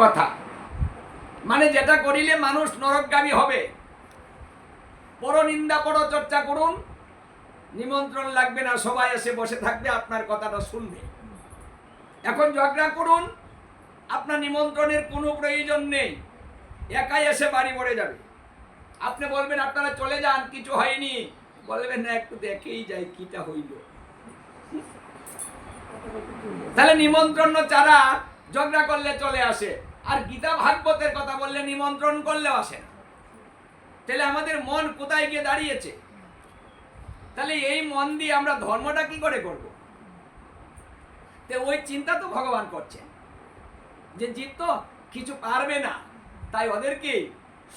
কথা। মানে যেটা করিলে মানুষ নরকগামী হবে। পর নিন্দা পর চর্চা করুন। নিমন্ত্রণ লাগবে না, সবাই এসে বসে থাকবে, আপনার কথাটা শুনবে। এখন ঝগড়া করুন, আপনার নিমন্ত্রণের কোনো প্রয়োজন নেই। একাই এসে বাড়ি পড়ে যাবে। আপনি বলবেন, আপনারা চলে যান, কিছু হয়নি। বলবেন, না, একটু দেখেই যাই, কিটা হইল। তাহলে নিমন্ত্রণ চারা ঝগড়া করলে চলে আসে। আর গীতা ভাগবতের কথা বললে নিমন্ত্রণ করলেও আসে না। তাহলে আমাদের মন কোথায় গিয়ে দাঁড়িয়েছে? তাহলে এই মন দিয়ে আমরা ধর্মটা কি করে করব? তো ওই চিন্তা তো ভগবান করছেন। যে জীব তো কিছু পারবে না, তাই ওদেরকে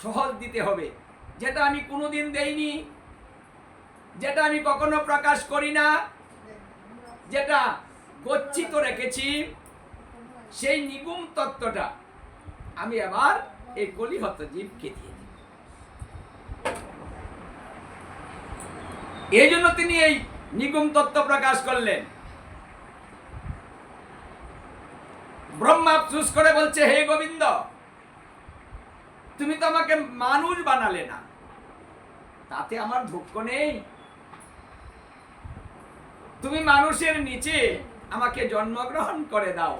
সহজ দিতে হবে। যেটা আমি কোনোদিন দেইনি, যেটা আমি কখনো প্রকাশ করি না, যেটা গচ্ছিত রেখেছি সেই নিগুম তত্ত্বটা আমি আবার এই কলিহত জীবকে দিয়ে দিই। এই জন্য তিনি এই নিগুম তত্ত্ব প্রকাশ করলেন। ব্রহ্মা আফসুস করে বলছে, হে গোবিন্দ, তুমি তো আমাকে মানুষ বানালে না। তাতে আমার দুঃখ নেই। তুমি মানুষের নিচে আমাকে জন্মগ্রহণ করে দাও।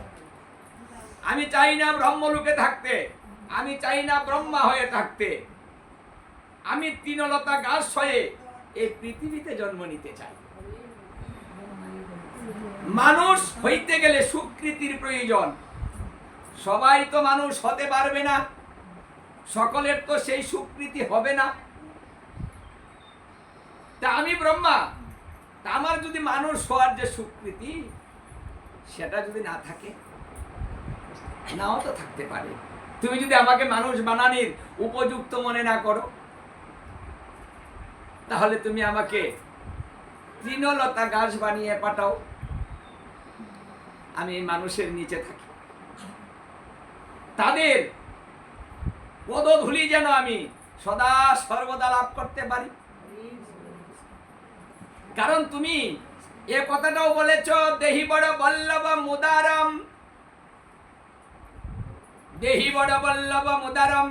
আমি চাই না ব্রহ্মলোকে থাকতে। আমি চাই না ব্রহ্মা হয়ে থাকতে। আমি তৃণলতা গাছ হয়ে এই পৃথিবীতে জন্ম নিতে চাই। মানুষ হইতে গেলে সুকৃতির প্রয়োজন। সবাই তো মানুষ হতে পারবে না। সকলের তো সেই সুকৃতি হবে না। তা আমি ব্রহ্মা, তা আমার যদি মানুষ হওয়ার যে সুকৃতি, সেটা যদি না থাকে? নাও তো থাকতে পারে। তুমি যদি আমাকে মানুষ বানানির উপযুক্ত মনে না করো, তাহলে তুমি আমাকে তৃণলতা গাছ বানিয়ে পাঠাও। আমি মানুষের নিচে থাকি। তাদের পদধূলি যেন আমি সদা সর্বদা লাভ করতে পারি। কারণ তুমি এ কথাটাও বলেছ, দেহি বড় বল্লভ মুদারম। দেহি বড় বল্লভ মুদারম।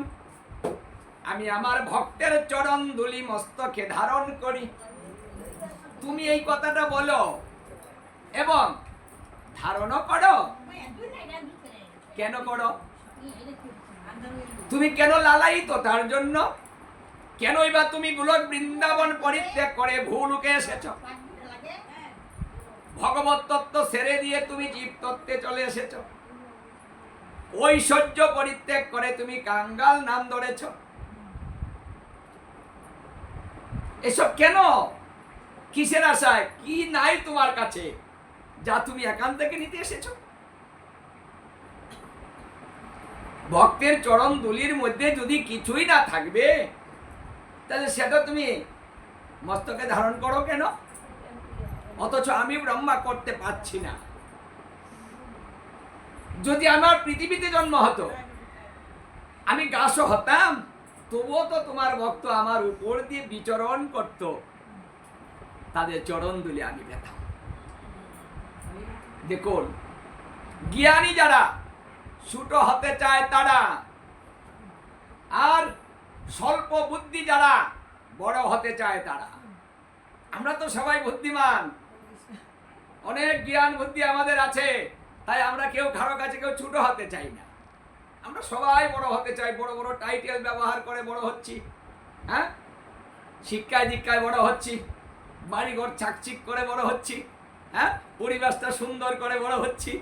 আমি আমার ভক্তের চরণ ধুলি মস্তকে ধারণ করি। তুমি এই কথাটা বলো এবং ধারণও করো। কেন করো? তুমি কেন লালায়িত তার জন্য? কেনই বা তুমি গোলক বৃন্দাবন পরিত্যাগ করে ভুলুকে এসেছ? ভগবত তত্ত্ব ছেড়ে দিয়ে তুমি জীব তত্ত্বে চলে এসেছ। ঐশ্বর্য পরিত্যাগ করে তুমি কাঙ্গাল নাম ধরেছ। এসব কেন? কিসের আশায়? কি নাই তোমার কাছে, যা তুমি একান থেকে নিতে এসেছ? ভক্তের চরম দুলির মধ্যে যদি কিছুই না থাকবে, তাহলে সেটা তুমি মস্তকে ধারণ করো কেন? অথচ আমি ব্রহ্মা করতে পারছি না। যদি আমার পৃথিবীতে জন্ম হতো, আমি গাছও হতাম, তবুও তো তোমার ভক্ত আমার উপর দিয়ে বিচরণ করত। তাদের চরণ দুলি আমি পেতাম দেখুন, জ্ঞানী যারা, ছোট হতে চায় তারা, আর স্বল্প বুদ্ধি যারা, বড় হতে চায় তারা। আমরা তো সবাই বুদ্ধিমান। অনেক জ্ঞান বুদ্ধি আমাদের আছে। তাই আমরা কেউ কারও কাছে কেউ ছোট হতে চাই না। আমরা সবাই বড় হতে চাই, বড় বড় টাইটেল ব্যবহার করে বড় হচ্ছি। হ্যাঁ? শিক্ষায় দীক্ষায় বড় হচ্ছি, বাড়িঘর চাকচিক করে বড় হচ্ছি হ্যাঁ? পরিবেশটা সুন্দর করে বড় হচ্ছি।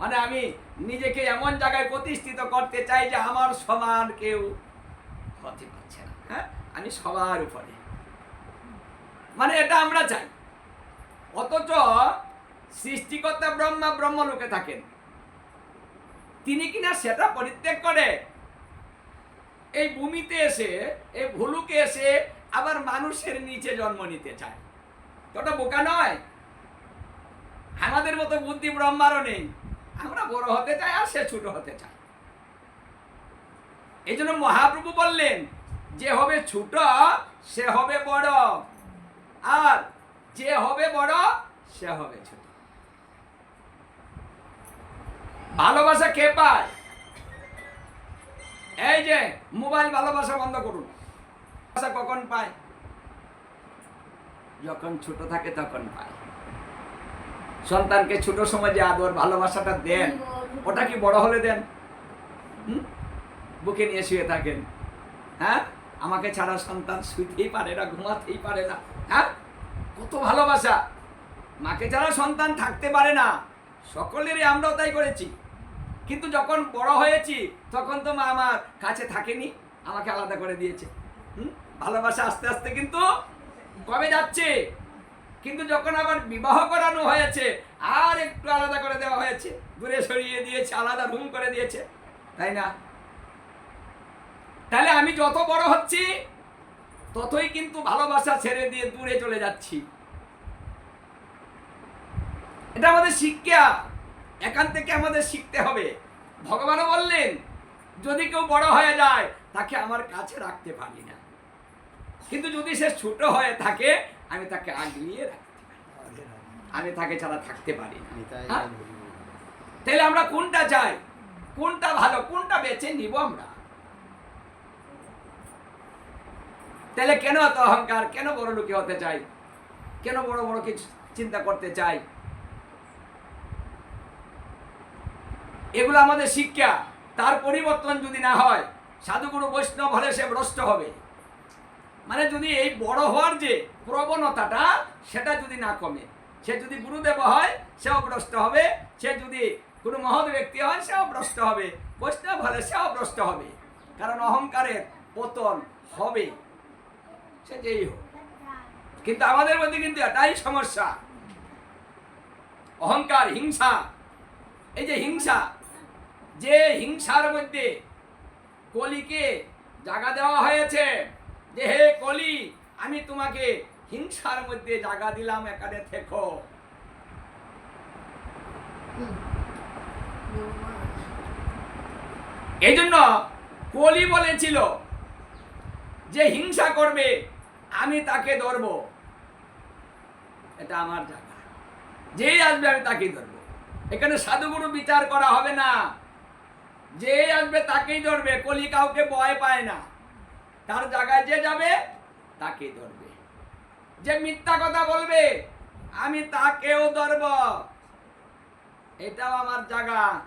মানে আমি নিজেকে এমন জায়গায় প্রতিষ্ঠিত করতে চাই যে আমার সমান কেউ হতে পারছে না হ্যাঁ? আমি সবার উপরে। মানে এটা আমরা চাই। অথচ সৃষ্টিকর্তা ব্রহ্মা ব্রহ্মলোকে থাকেন। তিনি কিনা সেটা পরিত্যাগ করে। এই ভূমিতে এসে, এই ভুলুকে এসে আবার মানুষের নিচে জন্ম নিতে চায়। ওটা বোকা নয়? আমাদের মতো বুদ্ধি ব্রহ্মারও নেই। আমরা বড় হতে চাই আর সে ছোট হতে চায়। এই জন্য মহাপ্রভু বললেন, যে হবে ছোট, সে হবে বড়। আর যে হবে বড়, সে হবে ছোট। ভালোবাসা কে পায়? এই যে, মোবাইল ভালোবাসা বন্ধ করুন। ভালোবাসা কখন পায়? যখন ছোট থাকে তখন পায়। সন্তানকে ছোট সময় যে আদর, ভালোবাসাটা দেন, ওটা কি বড় হলে দেন? বুকে নিয়ে শুয়ে থাকেন। হ্যাঁ? আমাকে ছাড়া সন্তান শুইতেই পারে না, ঘুমাতেই পারে না। হ্যাঁ? কত ভালোবাসা। মাকে ছাড়া সন্তান থাকতে পারে না। সকলেরই আমরাও তাই করেছি। কিন্তু যখন বড় হয়েছি, তখন তো মা আমার কাছে থাকেনি, আমাকে আলাদা করে দিয়েছে। হুম? ভালোবাসা আস্তে আস্তে কিন্তু কমে যাচ্ছে। কিন্তু যখন আবার বিবাহ করানো হয়েছে, আর একটু আলাদা করে দেওয়া হয়েছে, দূরে সরিয়ে দিয়েছে, আলাদা রুম করে দিয়েছে, তাই না? তাহলে আমি যত বড় হচ্ছি, ততই কিন্তু ভালোবাসা ছেড়ে দিয়ে দূরে চলে যাচ্ছি। এটা আমাদের শিক্ষা। এখান থেকে আমাদের শিখতে হবে। ভগবানও বললেন যদি কেউ বড় হয়ে যায় তাকে আমার কাছে রাখতে পারি না। কিন্তু যদি সে ছোট হয়ে থাকে আমি তাকে আগলিয়ে রাখতে পারি। আমি তাকে ছাড়া থাকতে পারি না। হ্যাঁ? তাহলে আমরা কোনটা চাই? কোনটা ভালো কোনটা বেছে নিব আমরা? তাহলে কেন এত অহংকার? কেন বড় লোকে হতে চাই? কেন বড় বড় কিছু চিন্তা করতে চাই? এগুলো আমাদের শিক্ষা। তার পরিবর্তন যদি না হয়, সাধুগুরু বৈষ্ণব হলে সে ভ্রষ্ট হবে। মানে যদি এই বড় হওয়ার যে প্রবণতাটা, সেটা যদি না কমে, সে যদি গুরুদেব হয়, সেও ভ্রষ্ট হবে। সে যদি কোনো মহৎ ব্যক্তি হয়, সেও ভ্রষ্ট হবে। বৈষ্ণব হলে সেও ভ্রষ্ট হবে। কারণ অহংকারের পতন হবে। সে যেই হোক। কিন্তু আমাদের মধ্যে কিন্তু এটাই সমস্যা। অহংকার, হিংসা। এই যে হিংসা যে হিংসার মধ্যে কলিকে জাগা দেওয়া হয়েছে, যে হে কলি, আমি তোমাকে হিংসার মধ্যে জাগা দিলাম এখানে থেকো। এই জন্য কলি বলেছিল যে হিংসা করবে, আমি তাকে ধরব। এটা আমার জায়গা। যেই আসবে আমি তাকেই ধরব। এখানে সাধুগুরু বিচার করা হবে না। যে আসবে তাকেই ধরবে, কলি কাউকে ভয় পায় না। তার জায়গায় যে যাবে, তাকেই ধরবে। যে মিথ্যা কথা বলবে, আমি তাকেও ধরব। এটাও আমার জায়গা।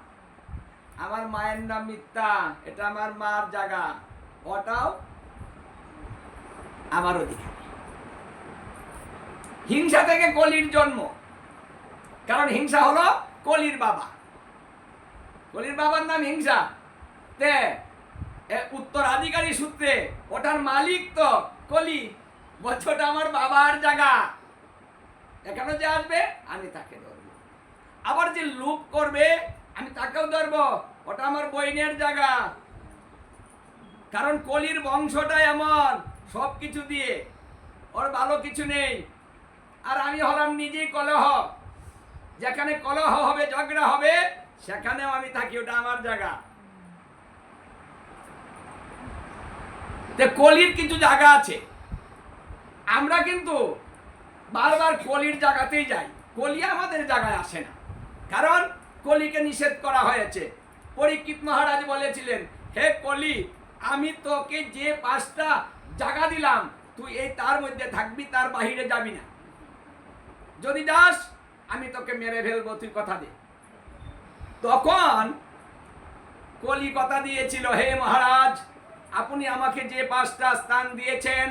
আমার মায়ের নাম মিথ্যা, এটা আমার মার জায়গা। ওটাও আমার অধিকার। হিংসা থেকে কলির জন্ম। কারণ হিংসা হলো কলির বাবা। কলির বাবার নাম হিংসা। তে উত্তরাধিকারী সূত্রে, ওটার মালিক তো কলি বলছে ওটা আমার বাবার জায়গা। এখানে যে আসবে, আমি তাকে ধরবো। আবার যে লুপ করবে, আমি তাকেও ধরবো। ওটা আমার বইনের জায়গা। কারণ কলির বংশটা এমন সব কিছু দিয়ে। ওর ভালো কিছু নেই। আর আমি হলাম নিজেই কলহ। যেখানে কলহ হবে, ঝগড়া হবে সেখানেও আমি থাকি, ওটা আমার জায়গা। কলির কিছু জায়গা আছে। আমরা কিন্তু বারবার কলির জায়গাতেই যাই। কলি আমাদের জায়গায় আসে না। কারণ কলিকে নিষেধ করা হয়েছে। পরীক্ষিত মহারাজ বলেছিলেন, হে কলি, আমি তোকে যে পাঁচটা জায়গা দিলাম, তুই এই তার মধ্যে থাকবি, তার বাহিরে যাবি না। যদি যাস, আমি তোকে মেরে ফেলব, তুই কথা দে। তখন কলি কথা দিয়েছিল, হে মহারাজ, আপনি আমাকে যে পাঁচটা স্থান দিয়েছেন,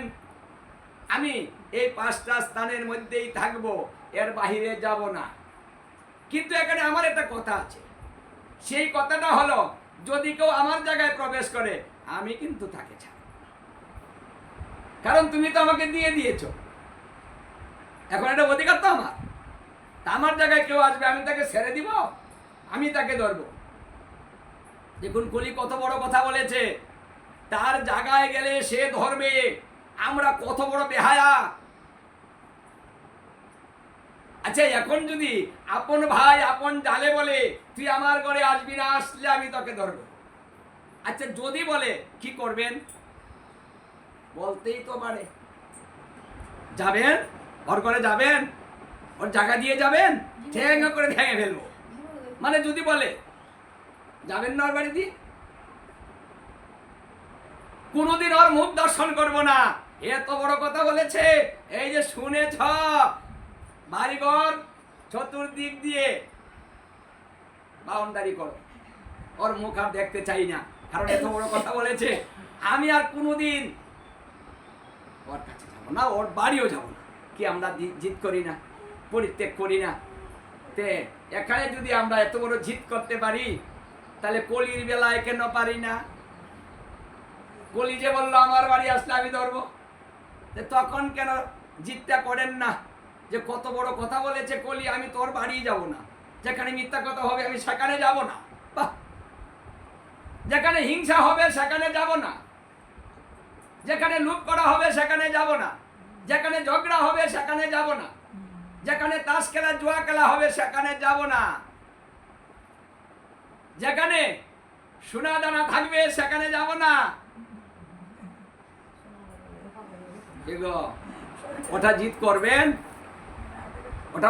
আমি এই পাঁচটা স্থানের মধ্যেই থাকব, এর বাহিরে যাব না। কিন্তু এখানে আমার একটা কথা আছে। সেই কথাটা হলো, যদি কেউ আমার জায়গায় প্রবেশ করে, আমি কিন্তু তাকে ছাড়ব। কারণ তুমি তো আমাকে দিয়ে দিয়েছ। এখন এটা অধিকার তো আমার। আমার জায়গায় কেউ আসবে, আমি তাকে ছেড়ে দিব? আমি তাকে ধরবো। দেখুন কলি কত বড় কথা বলেছে। তার জায়গায় গেলে সে ধরবে। আমরা কত বড় বেহায়া। আচ্ছা এখন যদি আপন ভাই আপন জালে বলে তুই আমার ঘরে আসবি না আসলে আমি তোকে ধরবো। আচ্ছা যদি বলে কি করবেন? বলতেই তো পারে। যাবেন? ওর করে যাবেন? ওর জায়গা দিয়ে যাবেন? ঠেঙ্গা করে ভেঙে ফেলব। মানে যদি বলে, যাবেন না ওর বাড়ি দিয়ে কোনোদিন ওর মুখ দর্শন করব না। এত বড় কথা বলেছে। এই যে শুনেছ, বাড়িঘর চতুর্দিক দিয়ে বাউন্ডারি করো। ওর মুখ আর দেখতে চাই না, কারণ এত বড় কথা বলেছে। আমি আর কোনোদিন ওর কাছে যাব না, ওর বাড়িও যাব না। কি আমরা জিত করি না, পরিত্যাগ করি না? তে এখানে যদি আমরা এত বড় জিত করতে পারি, তাহলে কলির বেলায় কেন পারি না? কলি যে বলল, আমার বাড়ি আসলে আমি ধরবো। তখন কেন জিতটা করেন না? যে কত বড় কথা বলেছে কলি, আমি তোর বাড়ি যাব না। যেখানে মিথ্যা কথা হবে, আমি সেখানে যাব না। বাহ! যেখানে হিংসা হবে, সেখানে যাব না। যেখানে লুট করা হবে, সেখানে যাব না। যেখানে ঝগড়া হবে, সেখানে যাব না। যেখানে তাস খেলা, জুয়া খেলা হবে, সেখানে যাব না। যেখানে সোনা দানা থাকবে, সেখানে যাব না। ওটা জিত করবেন। ওটা